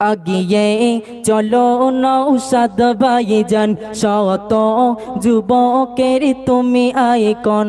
আগিয়ে চলো নৌসাদ ভাইজান শত যুবকের তুমি আইকন।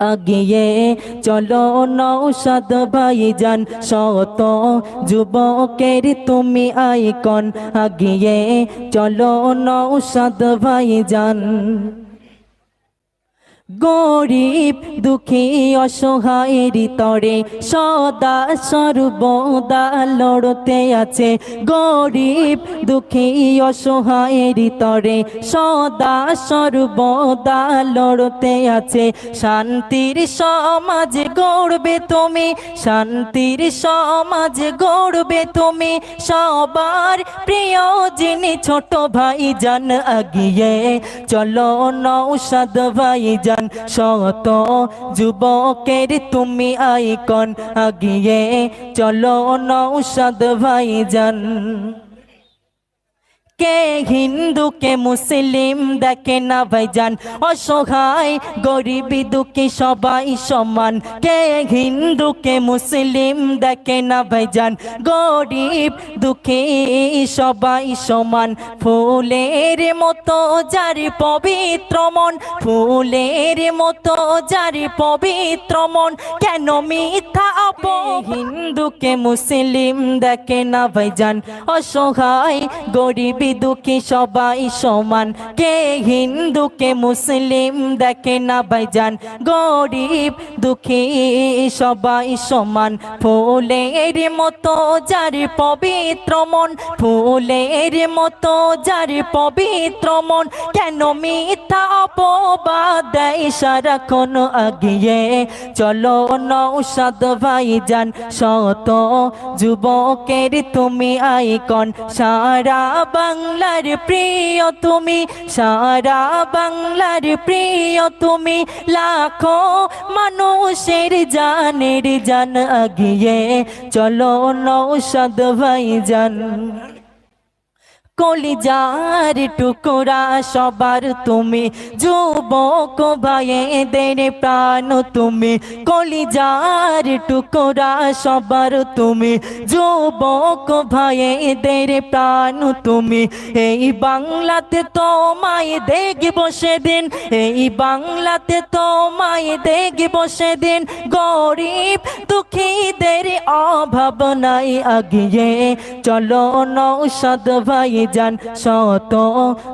আগিয়ে চলো নৌসাদ ভাইজান শত যুবকের তুমি আইকন। আগিয়ে চলো নৌসাদ ভাইজান। গরিব, দুঃখী, অসহায়ের তরে সদা সর্বদা লড়তে আছে। গরিব, দুঃখী, অসহায়ের তরে সদা সর্বদা লড়তে আছে। শান্তির সমাজ গড়বে তুমি, শান্তির সমাজ গড়বে তুমি। সবার প্রিয় যিনি ছোট ভাই জান আগিয়ে চলো নৌসাদ ভাই জান শত যুবকের তুমি আইকন আগিয়ে চলো নৌসাদ ভাই জান কে হিন্দু কে মুসলিম দেখে না ভাইজান। অসহায় গরিবী দুঃখী সবাই সমান। কে হিন্দু কে মুসলিম দেখে না ভাইজান। গরিব দুঃখী সবাই সমান। ফুলের মতো যার পবিত্র মন ফুলের মতো যার পবিত্র মন। কেন মিথ্যা অপ হিন্দুকে মুসলিম দেখে না ভাইজান। অসহায় গরিবী দুঃখী, সবাই সমান। কে হিন্দুকে মুসলিম, দেখে না ভাইজান। গরিব, দুঃখী, সবাই সমান। ফুলের মতো যার পবিত্র মন, ফুলের মতো যার পবিত্র মন। কেন মিথ্যা অপবাদ দেয় সারাক্ষণ আগিয়ে? চলো নৌসাদ ভাইজান, শত যুবকের তুমি আইকন। সারা বাংলার প্রিয় তুমি, সারা বাংলার প্রিয় তুমি, লাখো মানুষের জানের জান আগিয়ে, চলো নৌসাদ ভাইজান। কলিজার টুকরা সবার তুমি, যুবক ভাইদের প্রাণ তুমি। কলিজার টুকরা সবার তুমি, যুবক ভাইদের প্রাণ তুমি। এই বাংলাতে তোমায় দেখব সেদিন, এই বাংলাতে তোমায় দেখব সেদিন। গরিব দুঃখীদের অভাব নাই, আগিয়ে চলো নৌসাদ ভাই যান শত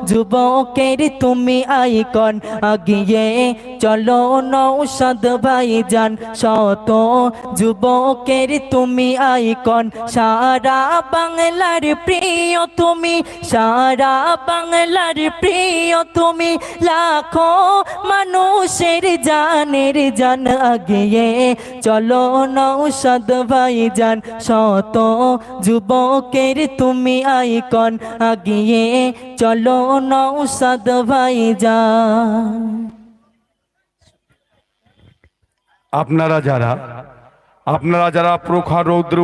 যুবকের তুমি আইকন আগিয়ে। চলো নৌসাদ ভাই যান শত যুবকের তুমি আইকন। সারা বাংলার প্রিয় তুমি, সারা বাংলার প্রিয় তুমি। লাখো মানুষের জানের জান আগিয়ে। চলো নৌসাদ ভাই যান শত যুবকের তুমি আইকন আগিয়ে চলো নৌসাদ ভাই যান আপনারা যারা আপনারা যারা প্রখর রৌদ্র